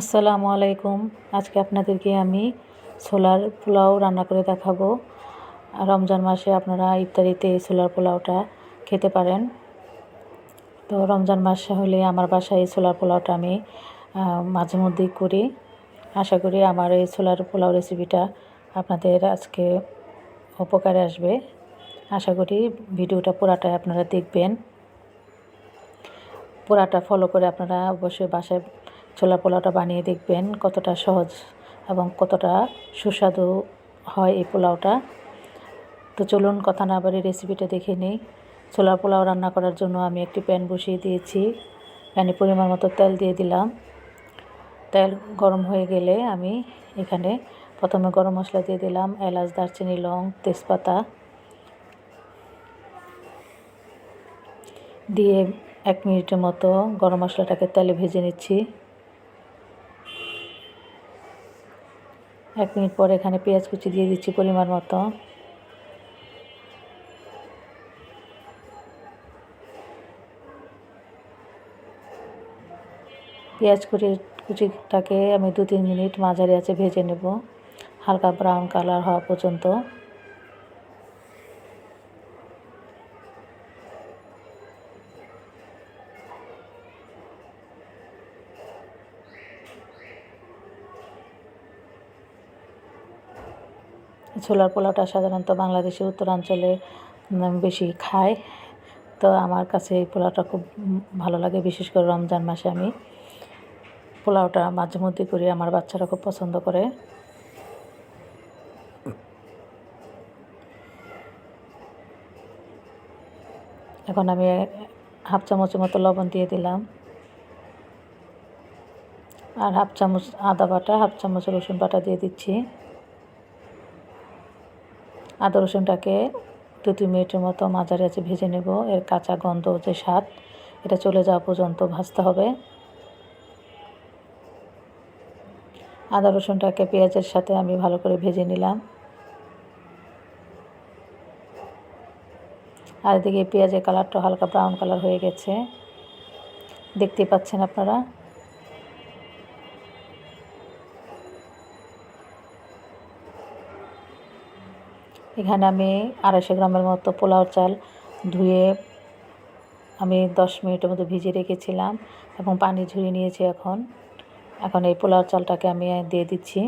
আসসালামু আলাইকুম। আজকে আপনাদেরকে আমি ছোলার পোলাও রান্না করে দেখাবো। রমজান মাসে আপনারা ইফতারিতে এই ছোলার পোলাওটা খেতে পারেন। তো রমজান মাস হলে আমার বাসায় এই ছোলার পোলাওটা আমি মাঝে মধ্যেই করি। আশা করি আমার এই ছোলার পোলাও রেসিপিটা আপনাদের আজকে উপকারে আসবে। আশা করি ভিডিওটা পুরাটাই আপনারা দেখবেন। পুরাটা ফলো করে আপনারা অবশ্যই বাসায় ছোলা পোলাওটা বানিয়ে দেখবেন কতটা সহজ এবং কতটা সুস্বাদু হয় এই পোলাওটা। তো চলুন কথা না বাড়ি রেসিপিটা দেখে নিই। ছোলার পোলাও রান্না করার জন্য আমি একটি প্যান বসিয়ে দিয়েছি। প্যানে পরিমাণ মতো তেল দিয়ে দিলাম। তেল গরম হয়ে গেলে আমি এখানে প্রথমে গরম মশলা দিয়ে দিলাম এলাচ, দারচিনি, লং, তেজপাতা। দিয়ে এক মিনিটের মতো গরম মশলাটাকে তেলে ভেজে নিচ্ছি। এক মিনিট পরে এখানে পেঁয়াজ কুচি দিয়ে দিচ্ছি পরিমাণ মতো। পেঁয়াজ কুচি, কুচিটাকে আমি দু তিন মিনিট মাঝারি আছে ভেজে নেব। হালকা ব্রাউন কালার হওয়া পর্যন্ত। ছোলার পোলাওটা সাধারণত বাংলাদেশের উত্তরাঞ্চলে বেশি খায়। তো আমার কাছে এই পোলাওটা খুব ভালো লাগে, বিশেষ করে রমজান মাসে আমি পোলাওটা মাঝে মধ্যে করি, আমার বাচ্চারা খুব পছন্দ করে। এখন আমি হাফ চামচের মতো লবণ দিয়ে দিলাম। আর হাফ চামচ আদা বাটা, হাফ চামচ রসুন বাটা দিয়ে দিচ্ছি। আদা রসুনটাকে দু তিন মিনিটের মতো মাঝারি আছে ভেজে নেব। এর কাঁচা গন্ধ যে স্বাদ, এটা চলে যাওয়া পর্যন্ত ভাজতে হবে। আদা রসুনটাকে পেঁয়াজের সাথে আমি ভালো করে ভেজে নিলাম। আর এদিকে পেঁয়াজের কালারটা হালকা ব্রাউন কালার হয়ে গেছে। দেখতে পাচ্ছেন আপনারা? এখানে আমি আড়াইশো গ্রামের মতো পোলাও চাল ধুয়ে আমি দশ মিনিটের মতো ভিজিয়ে রেখেছিলাম এবং পানি ঝরিয়ে নিয়েছি এখন। এখন এই পোলাও চালটাকে আমি দিয়ে দিচ্ছি।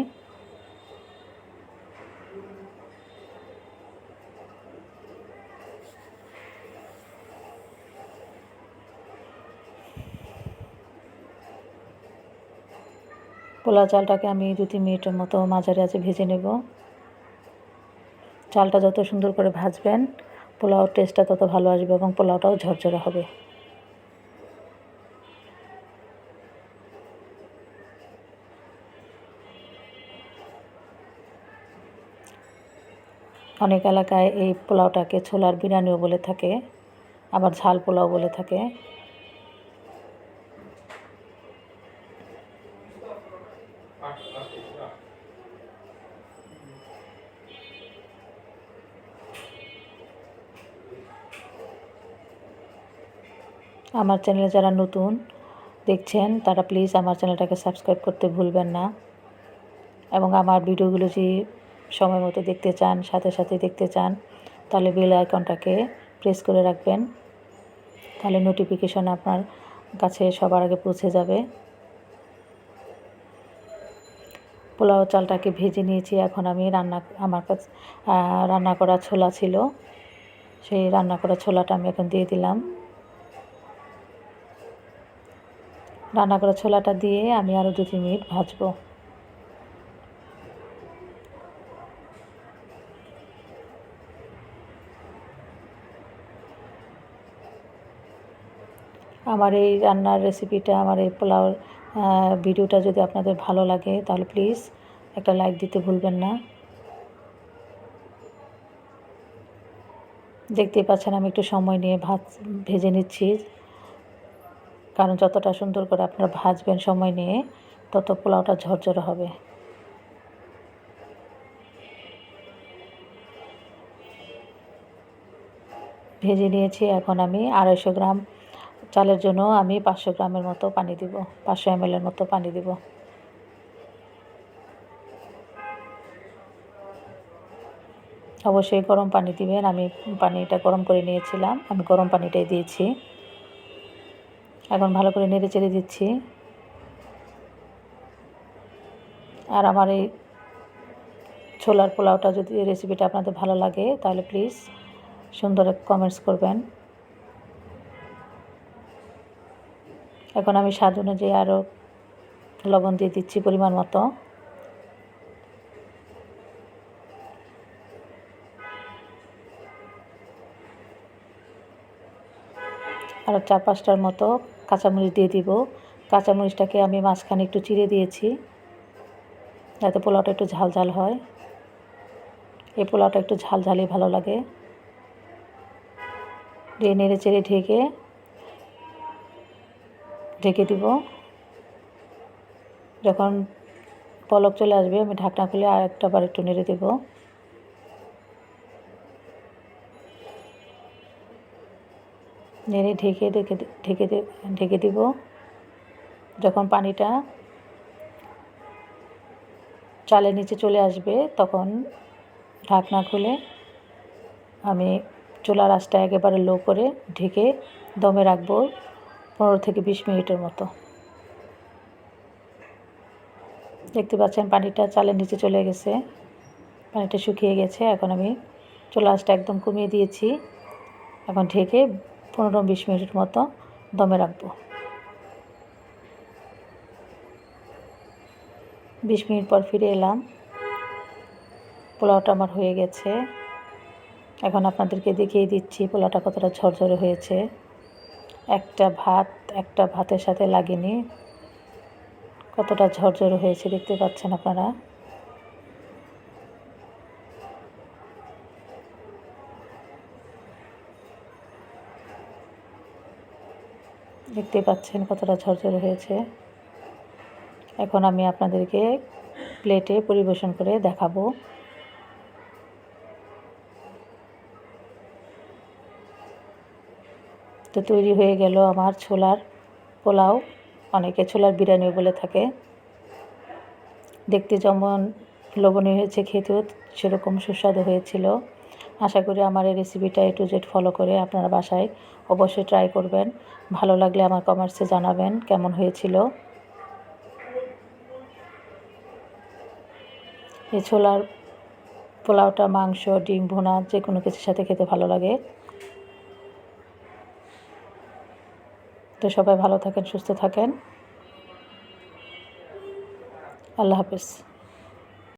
পোলাও চালটাকে আমি দু তিন মিনিটের মতো মাঝারি আছে ভেজে নেব। চালটা যত সুন্দর করে ভাজবেন, পোলাওর টেস্টটা তত ভালো আসবে এবং পোলাওটাও ঝরঝরে হবে। অনেক এলাকায় এই পোলাওটাকে ছোলার বিরিয়ানিও বলে থাকে, আবার ঝাল পোলাও বলে থাকে। আমার চ্যানেলে যারা নতুন দেখছেন, তারা প্লিজ আমার চ্যানেলটাকে সাবস্ক্রাইব করতে ভুলবেন না। এবং আমার ভিডিওগুলো যদি সময় মতো দেখতে চান, সাথে সাথে দেখতে চান, তাহলে বেল আইকনটাকে প্রেস করে রাখবেন। তাহলে নোটিফিকেশন আপনার কাছে সবার আগে পৌঁছে যাবে। পোলাও চালটাকে ভেজে নিয়েছি, এখন আমি রান্না, আমার কাছে রান্না করা ছোলা ছিল। সেই রান্না করা ছোলাটা আমি এখন দিয়ে দিলাম। রান্না করা ছোলাটা দিয়ে আমি আরও দু, তিন মিনিট ভাজবো। আমার এই রান্নার রেসিপিটা আমার এই পোলাও ভিডিওটা যদি আপনাদের ভালো লাগে, তাহলে প্লিজ একটা লাইক দিতে ভুলবেন না। দেখতেই পাচ্ছেন আমি একটু সময় নিয়ে ভাত ভেজে নিচ্ছি। কারণ যতটা সুন্দর করে আপনারা ভাজবেন সময় নিয়ে, তত পোলাওটা ঝরঝরে হবে। ভেজে নিয়েছি, এখন আমি আড়াইশো গ্রাম চালের জন্য আমি পাঁচশো গ্রামের মতো পানি দিব, পাঁচশো এম এর মতো পানি দিব। অবশ্যই গরম পানি দিবেন, আমি পানিটা গরম করে নিয়েছিলাম, আমি গরম পানিটাই দিয়েছি। এখন ভালো করে নেড়ে চেড়ে দিচ্ছি। আর আমার এই ছোলার পোলাওটা যদি রেসিপিটা আপনাদের ভালো লাগে, তাহলে প্লিজ সুন্দর কমেন্টস করবেন। এখন আমি স্বাদ অনুযায়ী আরও লবণ দিয়ে দিচ্ছি পরিমাণ মতো। আর চার পাঁচটার মতো কাঁচামরিচ দিয়ে দিব। কাঁচামরিচটাকে আমি মাঝখানে একটু চিড়ে দিয়েছি, যাতে পোলাওটা একটু ঝাল ঝাল হয়। এই পোলাওটা একটু ঝাল ঝালই ভালো লাগে। দিয়ে নেড়ে চেড়ে ঢেকে ঢেকে দিব। যখন পলক চলে আসবে, আমি ঢাকনা খুলে আর বার একটু নেড়ে দেব। নেড়ে ঢেকে ঢেকে ঢেকে ঢেকে দিব। যখন পানিটা চালের নিচে চলে আসবে, তখন ঢাকনা খুলে আমি চুলার আঁচটা একেবারে লো করে ঢেকে দমে রাখব পনেরো থেকে বিশ মিনিটের মতো। দেখতে পাচ্ছেন পানিটা চালের নিচে চলে গেছে, পানিটা শুকিয়ে গেছে। এখন আমি চুলা আঁচটা একদম কমিয়ে দিয়েছি। এখন ঢেকে পনেরো বিশ মিনিটের মতো দমে রাখব। বিশ মিনিট পর ফিরে এলাম। পোলাওটা আমার হয়ে গেছে। এখন আপনাদেরকে দেখিয়ে দিচ্ছি পোলাওটা কতটা ঝরঝরে হয়েছে। একটা ভাত, একটা ভাতের সাথে লাগেনি। কতটা ঝরঝরে হয়েছে দেখতে পাচ্ছেন আপনারা। দেখতে পাচ্ছেন কতটা ঝরঝরে হয়েছে। এখন আমি আপনাদেরকে প্লেটে পরিবেশন করে দেখাবো। তো তৈরি হয়ে গেল আমার ছোলার পোলাও। অনেকে ছোলার বিরিয়ানিও বলে থাকে। দেখতে যেমন লোভনীয় হয়েছে, খেতেও সেরকম সুস্বাদু হয়েছিল। আশা করি আমার এই রেসিপিটা এ টু জেড ফলো করে আপনারা বাসায় অবশ্যই ট্রাই করবেন। ভালো লাগলে আমার কমার্সে জানাবেন কেমন হয়েছিল। এই ছোলার পোলাওটা, মাংস, ডিম, ভুনা, যে কোনো কিছুর সাথে খেতে ভালো লাগে। তো সবাই ভালো থাকেন, সুস্থ থাকেন। আল্লাহ হাফেজ।